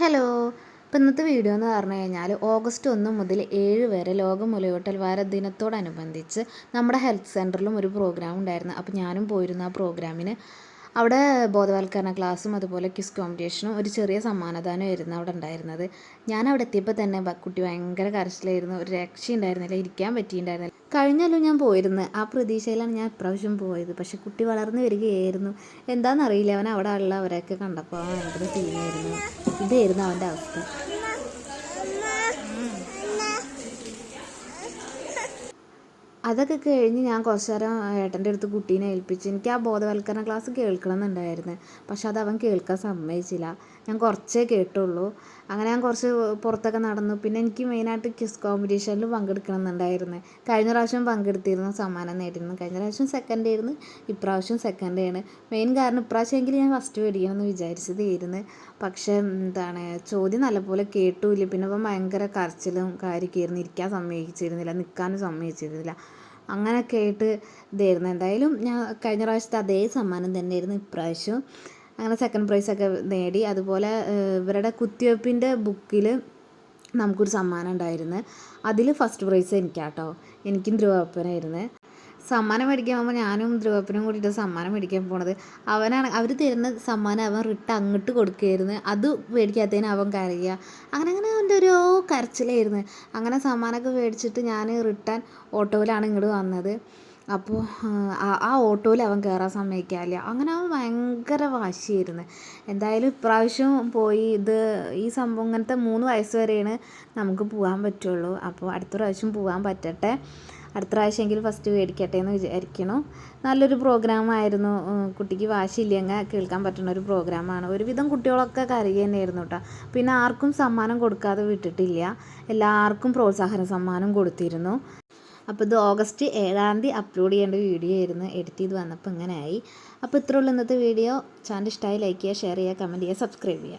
Hello. ഇപ്പം ഇന്നത്തെ video എന്ന് പറഞ്ഞു കഴിഞ്ഞാൽ ഓഗസ്റ്റ് ഒന്ന് മുതൽ ഏഴ് വരെ ലോക മുലയൂട്ടൽ വാര ദിനത്തോടനുബന്ധിച്ച് നമ്മുടെ ഹെൽത്ത് സെന്ററിലും ഒരു പ്രോഗ്രാം ഉണ്ടായിരുന്നു. അപ്പോൾ ഞാനും പോയിരുന്നു ആ പ്രോഗ്രാമിന്. അവിടെ ബോധവൽക്കരണ ക്ലാസ്സും അതുപോലെ ക്വിസ് കോമ്പറ്റീഷനും ഒരു ചെറിയ സമ്മാനദാനം ആയിരുന്നു അവിടെ ഉണ്ടായിരുന്നത്. ഞാൻ അവിടെ എത്തിയപ്പോൾ തന്നെ കുട്ടി ഭയങ്കര കരച്ചിലായിരുന്നു. ഒരു രക്ഷയുണ്ടായിരുന്നില്ല ഇരിക്കാൻ പറ്റിയിട്ടുണ്ടായിരുന്നില്ല. കഴിഞ്ഞല്ലോ ഞാൻ പോയിരുന്നു. ആ പ്രതീക്ഷയിലാണ് ഞാൻ ഇപ്രാവശ്യം പോയത്. പക്ഷെ കുട്ടി വളർന്നു വരികയായിരുന്നു. എന്താണെന്നറിയില്ല അവൻ അവിടെ ഉള്ളവരൊക്കെ കണ്ടപ്പോൾ ഭയങ്കര സീനായിരുന്നു ഇതായിരുന്നു അവന്റെ അവസ്ഥ. അതൊക്കെ കഴിഞ്ഞ് ഞാൻ കുറച്ച് നേരം ഏട്ടന്റെ അടുത്ത് കുട്ടീനെ ഏൽപ്പിച്ച് എനിക്ക് ആ ബോധവൽക്കരണ ക്ലാസ് കേൾക്കണം എന്നുണ്ടായിരുന്നു പക്ഷെ അത് അവൻ കേൾക്കാൻ സമ്മതിച്ചില്ല. ഞാൻ കുറച്ചേ കേട്ടുള്ളൂ. അങ്ങനെ ഞാൻ കുറച്ച് പുറത്തൊക്കെ നടന്നു. പിന്നെ എനിക്ക് മെയിനായിട്ട് ക്വിസ് കോമ്പറ്റീഷനിൽ പങ്കെടുക്കണം എന്നുണ്ടായിരുന്നു കഴിഞ്ഞ പ്രാവശ്യം പങ്കെടുത്തിരുന്നു സമ്മാനം നേടിയിരുന്നു. കഴിഞ്ഞ പ്രാവശ്യം സെക്കൻഡ് ആയിരുന്നു ഇപ്രാവശ്യം സെക്കൻഡ് ആണ്. മെയിൻ കാരണം ഇപ്രാവശ്യമെങ്കിലും ഞാൻ ഫസ്റ്റ് മേടിക്കണം എന്ന് വിചാരിച്ചതായിരുന്നു. പക്ഷേ എന്താണ് ചോദ്യം നല്ലപോലെ കേട്ടുമില്ല പിന്നെ ഇപ്പം ഭയങ്കര കരച്ചിലും കാര്യമൊക്കെ ആയിരുന്നു. ഇരിക്കാൻ സമ്മതിച്ചിരുന്നില്ല നിൽക്കാനും സമ്മതിച്ചിരുന്നില്ല. അങ്ങനെയൊക്കെ ആയിട്ട് ഇതായിരുന്നു. എന്തായാലും ഞാൻ കഴിഞ്ഞ പ്രാവശ്യത്തെ അതേ സമ്മാനം തന്നെയായിരുന്നു ഇപ്രാവശ്യം. അങ്ങനെ സെക്കൻഡ് പ്രൈസൊക്കെ നേടി. അതുപോലെ ഇവരുടെ കുത്തിവയ്പ്പിന്റെ ബുക്കിൽ നമുക്കൊരു സമ്മാനം ഉണ്ടായിരുന്നു. അതിൽ ഫസ്റ്റ് പ്രൈസ് എനിക്കാട്ടോ. എനിക്കും ധ്രുവപ്പനായിരുന്നു. സമ്മാനം മേടിക്കാൻ പോകുമ്പോൾ ഞാനും ധ്രുവപ്പനും കൂടിയിട്ട് സമ്മാനം മേടിക്കാൻ പോണത്. അവനാണ് അവർ തരുന്ന സമ്മാനം അവൻ റിട്ട് അങ്ങോട്ട് കൊടുക്കുകയായിരുന്നു അത് മേടിക്കാത്തതിന് അവൻ കരയുക അങ്ങനെ അങ്ങനെ അവന്റെ ഒരു കരച്ചിലായിരുന്നു. അങ്ങനെ സമ്മാനമൊക്കെ മേടിച്ചിട്ട് ഞാൻ റിട്ടേൺ ഓട്ടോയിലാണ് ഇങ്ങോട്ട് വന്നത്. അപ്പോൾ ആ ഓട്ടോയിൽ അവൻ കയറാൻ സമ്മതിക്കാറില്ല. അങ്ങനെ അവൻ ഭയങ്കര വാശിയായിരുന്നു. എന്തായാലും ഇപ്രാവശ്യം പോയി ഇത് ഈ സംഭവം ഇങ്ങനത്തെ മൂന്ന് വയസ്സ് വരെയാണ് നമുക്ക് പോകാൻ പറ്റുള്ളൂ. അപ്പോൾ അടുത്ത പ്രാവശ്യം പോകാൻ പറ്റട്ടെ. അടുത്ത പ്രാവശ്യമെങ്കിലും ഫസ്റ്റ് മേടിക്കട്ടെ എന്ന് വിചാരിക്കണം. നല്ലൊരു പ്രോഗ്രാമായിരുന്നു കുട്ടിക്ക് വാശിയില്ലെങ്കിൽ കേൾക്കാൻ പറ്റുന്ന ഒരു പ്രോഗ്രാമാണ് ഒരുവിധം കുട്ടികളൊക്കെ കരയുക തന്നെയായിരുന്നു കേട്ടോ. പിന്നെ ആർക്കും സമ്മാനം കൊടുക്കാതെ വിട്ടിട്ടില്ല. എല്ലാവർക്കും പ്രോത്സാഹന സമ്മാനം കൊടുത്തിരുന്നു. അപ്പോൾ ഇത് ഓഗസ്റ്റ് ഏഴാം തീയതി അപ്ലോഡ് ചെയ്യേണ്ട വീഡിയോ ആയിരുന്നു. എഡിറ്റ് ചെയ്ത് വന്നപ്പോൾ ഇങ്ങനെയായി അപ്പോൾ ഇത്രയുള്ള ഇന്നത്തെ വീഡിയോ ചാനൽ ഇഷ്ടമായി ലൈക്ക് ചെയ്യുക ഷെയർ ചെയ്യുക കമന്റ് ചെയ്യുക സബ്സ്ക്രൈബ് ചെയ്യുക.